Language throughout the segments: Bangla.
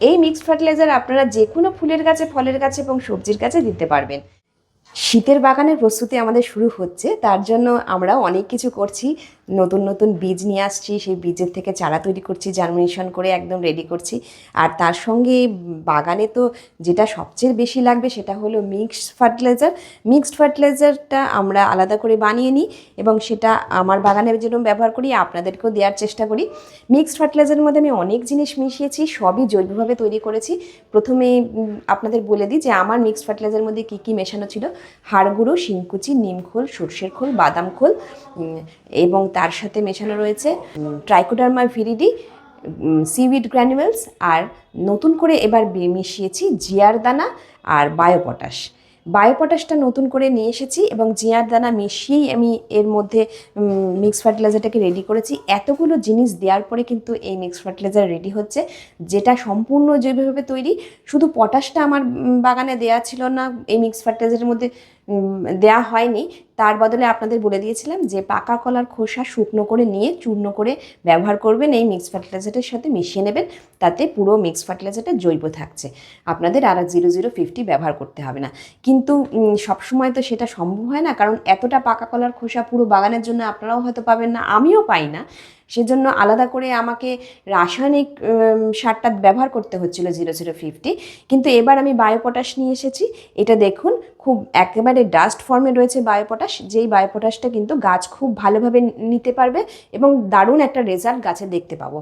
এই মিক্সড ফার্টিলাইজার আপনারা যে কোনো ফুলের গাছে, ফলের গাছে এবং সবজির গাছে দিতে পারবেন। শীতের বাগানের প্রস্তুতি আমাদের শুরু হচ্ছে, তার জন্য আমরা অনেক কিছু করছি। নতুন নতুন বীজ নিয়ে আসছি, সেই বীজের থেকে চারা তৈরি করছি জার্মিনেশন করে একদম রেডি করছি। আর তার সঙ্গে বাগানে তো যেটা সবচেয়ে বেশি লাগবে সেটা হলো মিক্সড ফার্টিলাইজার মিক্সড ফার্টিলাইজারটা আমরা আলাদা করে বানিয়ে নিই এবং সেটা আমার বাগানের জন্য ব্যবহার করি, আপনাদেরকেও দেওয়ার চেষ্টা করি। মিক্সড ফার্টিলাইজারের মধ্যে আমি অনেক জিনিস মিশিয়েছি, সবই জৈবভাবে তৈরি করেছি। প্রথমে আপনাদের বলে দিই যে আমার মিক্সড ফার্টিলাইজারের মধ্যে কী কী মেশানো ছিল। হাড় গুঁড়ো শিংকুচি, নিমখোল, সর্ষের খোল, বাদাম খোল এবং তার সাথে মেশানো রয়েছে ট্রাইকোডার্মা ভিরিডি সিউইড গ্র্যানুয়েলস আর নতুন করে এবার মিশিয়েছি জিয়ার দানা আর বায়োপটাশ বায়োপটাশটা নতুন করে নিয়ে এসেছি এবং জিয়ার দানা মিশিয়েই আমি এর মধ্যে মিক্স ফার্টিলাইজারটাকে রেডি করেছি। এতগুলো জিনিস দেওয়ার পরে কিন্তু এই মিক্স ফার্টিলাইজার রেডি হচ্ছে, যেটা সম্পূর্ণ জৈবভাবে তৈরি। শুধু পটাশটা আমার বাগানে দেওয়া ছিল না, এই মিক্স ফার্টিলাইজারের মধ্যে দেওয়া হয়নি। তার বদলে আপনাদের বলে দিয়েছিলাম যে পাকা কলার খোসা শুকনো করে নিয়ে চূর্ণ করে ব্যবহার করবেন। এই মিক্স ফার্টিলাইজারের সাথে মিশিয়ে নেবেন। তাতে পুরো মিক্স ফার্টিলাইজারটা জৈব থাকছে। আপনাদের আর জিরো জিরো ফিফটি ব্যবহার করতে হবে না। কিন্তু সবসময় তো সেটা সম্ভব হয় না। কারণ এতটা পাকা কলার খোসা পুরো বাগানের জন্য আপনারাও হয়তো পাবেন না, আমিও পাই না। সেজন্য আলাদা করে আমাকে রাসায়নিক সারটা ব্যবহার করতে হচ্ছিল জিরো জিরো ফিফটি। কিন্তু এবার আমি বায়োপটাশ নিয়ে এসেছি। এটা দেখুন, খুব একেবারে ডাস্ট ফর্মে রয়েছে বায়োপটাশ যেই বায়োপটাশটা কিন্তু গাছ খুব ভালোভাবে নিতে পারবে এবং দারুণ একটা রেজাল্ট গাছে দেখতে পাবো।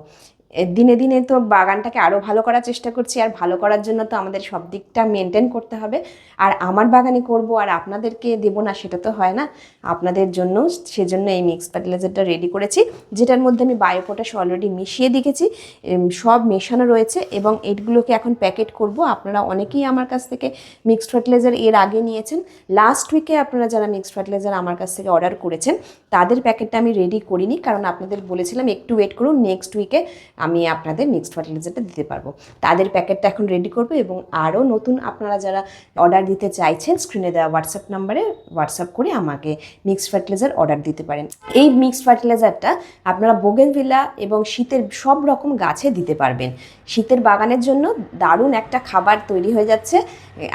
দিনে দিনে তো বাগানটাকে আরও ভালো করার চেষ্টা করছি, আর ভালো করার জন্য তো আমাদের সব দিকটা মেনটেন করতে হবে। আর আমার বাগানে করব, আর আপনাদেরকে দেবো না, সেটা তো হয় না। আপনাদের জন্য, সেজন্য এই মিক্স ফার্টিলাইজারটা রেডি করেছি, যেটার মধ্যে আমি বায়োপটাশ অলরেডি মিশিয়ে দেখেছি সব মেশানো রয়েছে, এবং এইগুলোকে এখন প্যাকেট করব। আপনারা অনেকেই আমার কাছ থেকে মিক্সড ফার্টিলাইজার এর আগে নিয়েছেন। লাস্ট উইকে আপনারা যারা মিক্সড ফার্টিলাইজার আমার কাছ থেকে অর্ডার করেছেন, তাদের প্যাকেটটা আমি রেডি করিনি, কারণ আপনাদের বলেছিলাম একটু ওয়েট করুন নেক্সট উইকে আমি আপনাদের মিক্সড ফার্টিলাইজারটা দিতে পারব। তাদের প্যাকেটটা এখন রেডি করব এবং আরও নতুন আপনারা যারা অর্ডার দিতে চাইছেন স্ক্রিনে দেওয়া হোয়াটসঅ্যাপ নাম্বারে হোয়াটসঅ্যাপ করে আমাকে মিক্সড ফার্টিলাইজার অর্ডার দিতে পারেন। এই মিক্সড ফার্টিলাইজারটা আপনারা বোগেনভিলা এবং শীতের সব রকম গাছে দিতে পারবেন। শীতের বাগানের জন্য দারুণ একটা খাবার তৈরি হয়ে যাচ্ছে,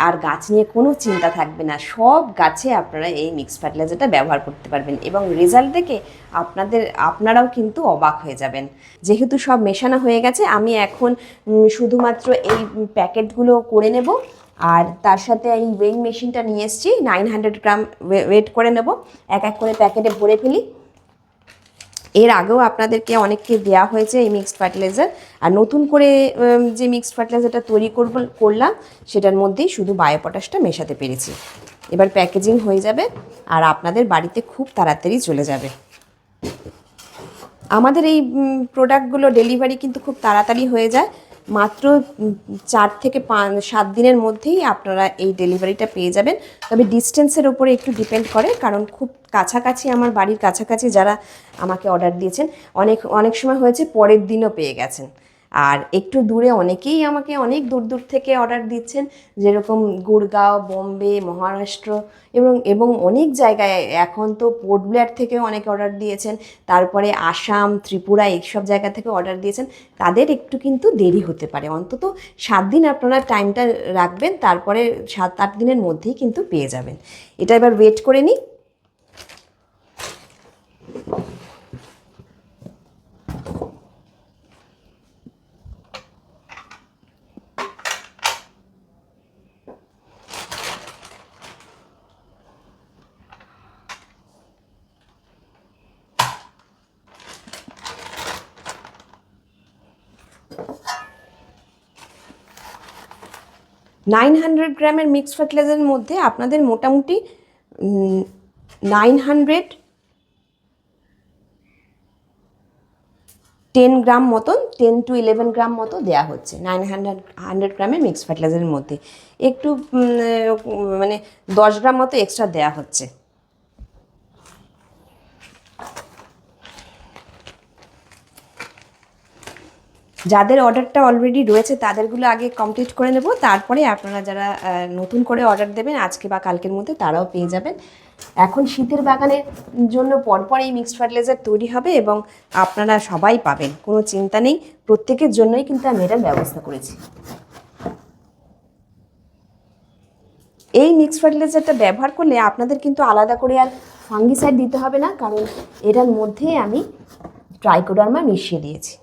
আর গাছ নিয়ে কোনো চিন্তা থাকবে না। সব গাছে আপনারা এই মিক্স ফার্টিলাইজারটা ব্যবহার করতে পারবেন এবং রেজাল্ট দেখে আপনাদের, আপনারাও কিন্তু অবাক হয়ে যাবেন। যেহেতু সব মেশানো হয়ে গেছে। আমি এখন শুধুমাত্র এই প্যাকেটগুলো করে নেব। আর তার সাথে এই ওয়েইং মেশিনটা নিয়ে এসেছি। নাইন হান্ড্রেড গ্রাম ওয়েট করে নেব। এক এক করে প্যাকেটে ভরে ফেলি। এর আগেও আপনাদেরকে অনেককে দেওয়া হয়েছে এই মিক্সড ফার্টিলাইজার। আর নতুন করে যে মিক্সড ফার্টিলাইজারটা তৈরি করব, করলাম, সেটার মধ্যেই শুধু বায়োপটাশটা মেশাতে পেরেছি। এবার প্যাকেজিং হয়ে যাবে। আর আপনাদের বাড়িতে খুব তাড়াতাড়ি চলে যাবে। আমাদের এই প্রোডাক্টগুলো ডেলিভারি কিন্তু খুব তাড়াতাড়ি হয়ে যায়। মাত্র চার থেকে পাঁচ, সাত দিনের মধ্যেই আপনারা এই ডেলিভারিটা পেয়ে যাবেন। তবে ডিস্টেন্সের ওপরে একটু ডিপেন্ড করে, কারণ খুব কাছাকাছি, আমার বাড়ির কাছাকাছি যারা আমাকে অর্ডার দিয়েছেন, অনেক অনেক সময় হয়েছে পরের দিনও পেয়ে গেছেন। আর একটু দূরে অনেকেই আমাকে অনেক দূর দূর থেকে অর্ডার দিচ্ছেন, যেরকম গুড়গাঁও, বোম্বে, মহারাষ্ট্র এবং এবং অনেক জায়গায় এখন তো পোর্ট ব্লেয়ার থেকেও অনেকে অর্ডার দিয়েছেন, তারপরে আসাম, ত্রিপুরা এইসব জায়গা থেকে অর্ডার দিয়েছেন, তাদের একটু কিন্তু দেরি হতে পারে। অন্তত সাত দিন আপনারা টাইমটা রাখবেন, তারপরে সাত আট দিনের মধ্যেই কিন্তু পেয়ে যাবেন। এটা এবার ওয়েট করে নিই। নাইন হান্ড্রেড গ্রামের মিক্সড ফার্টিলাইজারের মধ্যে আপনাদের মোটামুটি নাইন হান্ড্রেড টেন গ্রাম মতন টেন টু ইলেভেন গ্রাম মতো দেওয়া হচ্ছে নাইন হান্ড্রেড হান্ড্রেড গ্রামের মিক্সড ফার্টিলাইজারের মধ্যে। একটু মানে দশ গ্রাম মতো এক্সট্রা দেওয়া হচ্ছে। যাদের অর্ডারটা অলরেডি রয়েছে, তাদেরগুলো আগে কমপ্লিট করে নেব। তারপরে আপনারা যারা নতুন করে অর্ডার দেবেন, আজকে বা কালকের মধ্যে, তারাও পেয়ে যাবেন। এখন শীতের বাগানের জন্য পরপর এই মিক্সড ফার্টিলাইজার তৈরি হবে এবং আপনারা সবাই পাবেন, কোনো চিন্তা নেই। প্রত্যেকের জন্যই কিন্তু আমি এটার ব্যবস্থা করেছি। এই মিক্সড ফার্টিলাইজারটা ব্যবহার করলে আপনাদের কিন্তু আলাদা করে আর ফাঙ্গিসাইড দিতে হবে না, কারণ এটার মধ্যে আমি ট্রাইকোডার্মা মিশিয়ে দিয়েছি।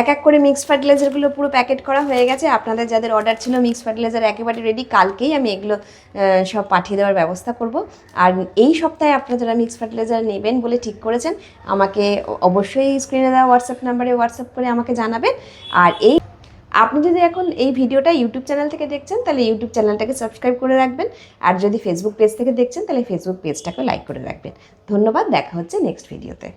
এক এক করে মিক্সড ফার্টিলাইজারগুলো পুরো প্যাকেট করা হয়ে গেছে। আপনাদের যাদের অর্ডার ছিল মিক্সড ফার্টিলাইজার একেবারে রেডি কালকেই আমি এগুলো সব পাঠিয়ে দেওয়ার ব্যবস্থা করব। আর এই সপ্তাহে আপনারা যারা মিক্স ফার্টিলাইজার নেবেন বলে ঠিক করেছেন, আমাকে অবশ্যই স্ক্রিনে দেওয়া হোয়াটসঅ্যাপ নাম্বারে হোয়াটসঅ্যাপ করে আমাকে জানাবেন। আর এই, আপনি যদি এখন এই ভিডিওটা ইউটিউব চ্যানেল থেকে দেখছেন, তাহলে ইউটিউব চ্যানেলটাকে সাবস্ক্রাইব করে রাখবেন। আর যদি ফেসবুক পেজ থেকে দেখছেন, তাহলে ফেসবুক পেজটাকে লাইক করে রাখবেন। ধন্যবাদ, দেখা হচ্ছে নেক্সট ভিডিওতে